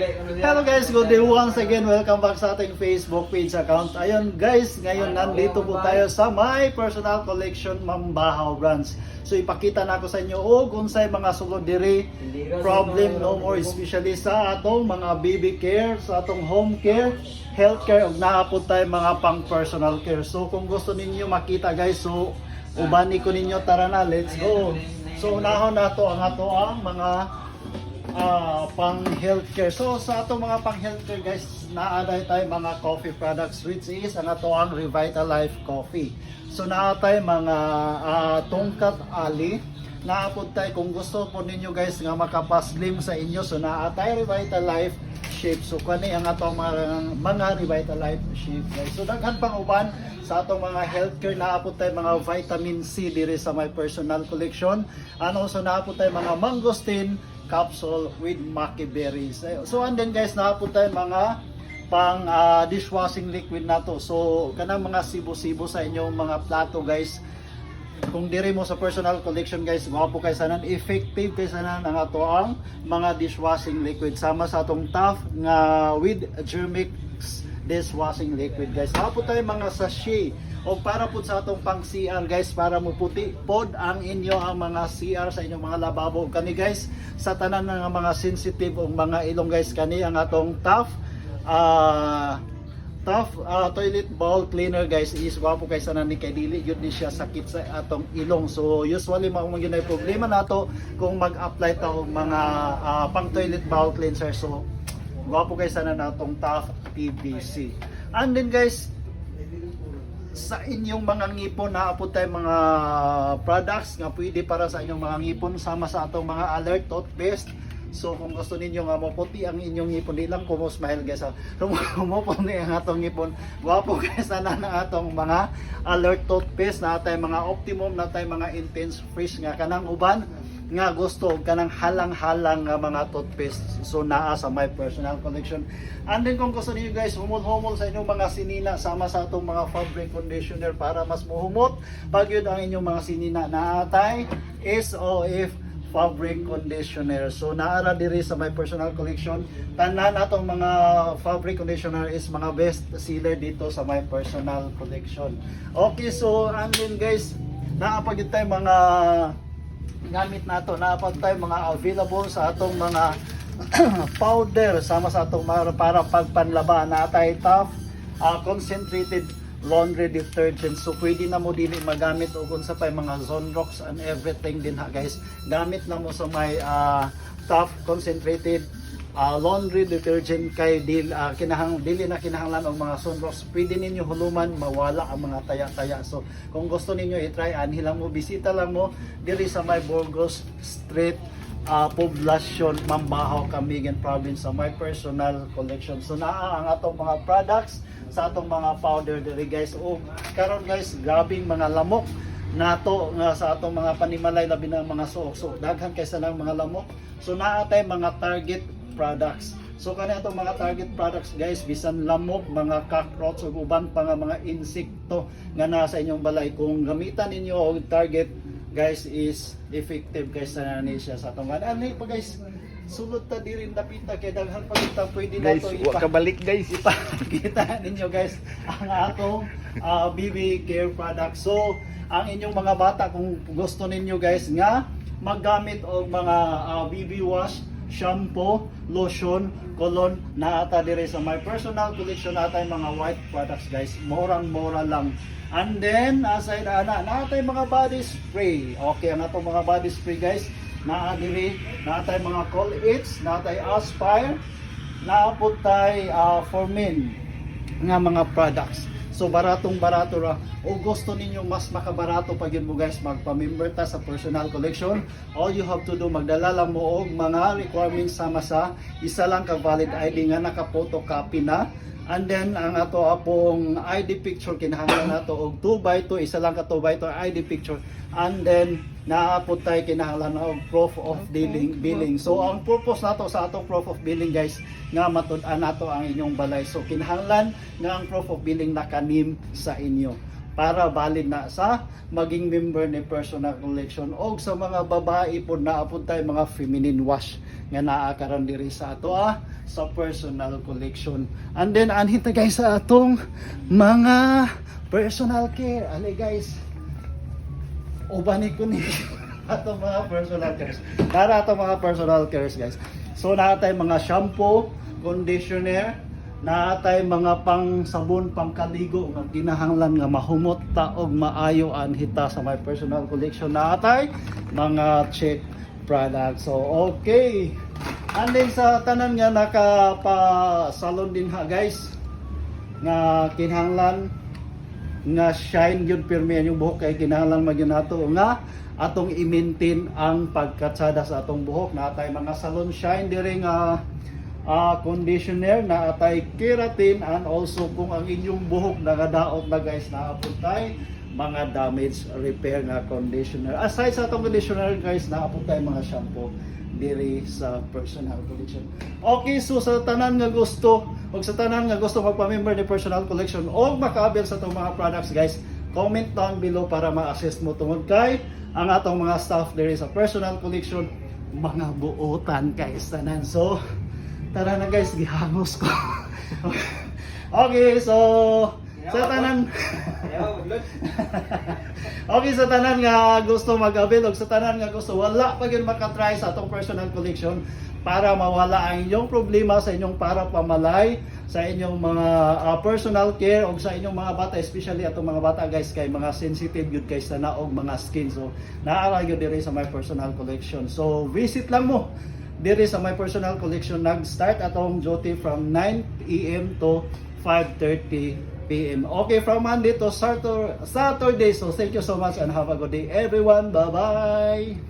Hello guys, good day once again. Welcome back sa ating Facebook page account. Ayun guys, ngayon nandito po tayo sa my personal collection Mambahaw Brands. So ipakita na ako sa inyo og unsay mga sulod diri problem no more especially sa atong mga baby care, sa atong home care, health care ug naa po tayo mga pang personal care. So kung gusto ninyo makita guys, so ubani ko ninyo tara na, let's go. So unahon nato ang ato ang mga ah pang healthcare. So sa atong mga pang healthcare guys, naaday tayo mga coffee products which is ang ato ang Revitalife Coffee. So naatay mga ah, tungkat ali naapod tayo kung gusto po ninyo guys nga makapaslim sa inyo so naatay Revitalife shape so kani ang atong mga, mga Revitalife shape guys so daghan pang uban sa atong mga healthcare naapod tayo mga vitamin C diri sa my personal collection ano so naapod tayo mga mangosteen capsule with maki berries. So and then guys, naapod tayo mga pang ah, dishwashing liquid na to. So kanang mga sibo-sibo sa inyong mga plato guys. Kung diri mo sa personal collection guys, gwapo kay sanan. Effective kay sanan ang ato ang mga dishwashing liquid. Sama sa atong tough nga with Germix dishwashing liquid guys. Naapod tayo mga sachet. O para po sa atong pang CR guys para mo puti pod ang inyo ang mga CR sa inyong mga lababo. Kani guys sa tanan ng mga sensitive o mga ilong guys kani ang atong tough ah tough ah, toilet bowl cleaner guys is wapo kay sa ni kay dili. Gyud ni siya sakit sa atong ilong. So usually mao gyud ay problema nato kung mag-apply ta mga ah, pang toilet bowl cleanser. So wapo kay sana natong tough PVC and then guys sa inyong mga ngipon na po tayo mga products nga pwede para sa inyong mga ngipon. Sama sa atong mga alert toothpaste So kung gusto ninyo nga maputi ang inyong ngipon, di lang kumo smile guys. Rumupon ni ang atong ngipon. Gwapo guys na na atong mga alert toothpaste na tay mga optimum na tay mga intense fresh nga. Kanang uban nga gusto kanang halang-halang nga mga toothpaste. So naa sa my personal collection. And then kung gusto niyo guys humol-humol sa inyong mga sinina sama sa atong mga fabric conditioner para mas muhumot pag yun ang inyong mga sinina. Naatay SOF fabric conditioner. So naara diri sa my personal collection. Tanan atong mga fabric conditioner is mga best seller dito sa my personal collection. Okay, so and then guys, naapag tayo mga gamit nato naapag tayo mga available sa atong mga powder sama sa atong para pagpanlaba na atay tough ah, concentrated laundry detergent. So pwede na mo dili magamit og unsa pay mga Zonrox and everything din ha guys. Gamit na mo sa may ah, tough concentrated ah, laundry detergent kay dil ah, kinahang dili na kinahanglan og mga Zonrox. Pwede ninyo huluman mawala ang mga taya-taya. So kung gusto ninyo i-try anhi lang mo bisita lang mo diri sa may Burgos Street uh, poblasyon Mambahaw, Camigan Province sa my personal collection. So naa ang atong mga products sa atong mga powder diri guys. O karon guys, grabing mga lamok nato nga sa atong mga panimalay labi ng mga suok. So daghan kaysa ng mga lamok. So naa tay mga target products. So kani atong mga target products guys, bisan lamok, mga cockroach ug uban pa nga mga insekto nga nasa inyong balay kung gamitan ninyo og target guys is effective guys sa nani siya sa atong ano ani pa guys sulod ta diri napita kay daghan pa kita pwede na Guys, to wa ka balik guys. ipakita ninyo guys ang atong ah, BB Care product. So, ang inyong mga bata kung gusto ninyo guys nga maggamit og mga ah, BB wash, shampoo, lotion, cologne na ata dire sa my personal collection natay mga white products guys. Murang-mura lang. And then aside ana natay mga body spray. Okay, ang atong mga body spray guys naa diri natay mga Col-Its, natay Aspire, naapot tay uh, for men nga mga products. So baratong barato ra. O gusto ninyo mas makabarato yun mo guys magpa-member ta sa personal collection. All you have to do magdala lang mo og mga requirements sama sa isa lang ka valid ID nga naka-photocopy na. And then ang ato apong ID picture kinahanglan nato og 2 by 2 isa lang ka 2 by 2 ID picture. And then naapot tayo kinahanglan og proof of billing billing. So ang purpose nato sa atong proof of billing guys nga matud-an nato ang inyong balay. So kinahanglan nga ang proof of billing nakanim sa inyo para valid na sa maging member ni personal collection o sa mga babae po na apod tayo mga feminine wash nga naa karon diri sa ato ah sa personal collection. And then anhin ta guys sa atong mga personal care. Ali guys. Ubani ko ni atong mga personal cares. Para atong mga personal cares guys. So naatay mga shampoo, conditioner, naatay mga pang sabon, pang kaligo nga kinahanglan nga mahumot ta og maayo an hita sa my personal collection naatay mga check products. So okay. And then sa tanan nga nakapa salon din ha guys nga kinahanglan nga shine yun pirmi yung buhok kay kinahanglan magyud nato nga atong i-maintain ang pagkatsada sa atong buhok na atay mga salon shine diri nga ah, conditioner na atay keratin and also kung ang inyong buhok nagadaot na guys naapod tay mga damage repair nga conditioner aside sa atong conditioner guys naapod tay mga shampoo diri sa personal collection. Okay, so sa tanan nga gusto o sa tanan nga gusto magpa-member ni personal collection o makaabil sa itong mga products guys, comment down below para ma-assist mo tungod kay ang atong mga staff diri sa personal collection mga buotan guys tanan. So tara na guys, gihangos ko. okay, so sa tanan. okay sa tanan nga gusto mag-avail og sa tanan nga gusto wala pa gyud makatry sa atong personal collection para mawala ang inyong problema sa inyong para pamalay sa inyong mga ah, personal care o sa inyong mga bata especially atong mga bata guys kay mga sensitive yun guys sa naog mga skin. So naara gyud diri sa my personal collection. So visit lang mo diri sa my personal collection nag-start atong duty from 9 AM to 5:30 PM. Okay, from Monday to Satur- Saturday. So thank you so much and have a good day everyone. Bye-bye.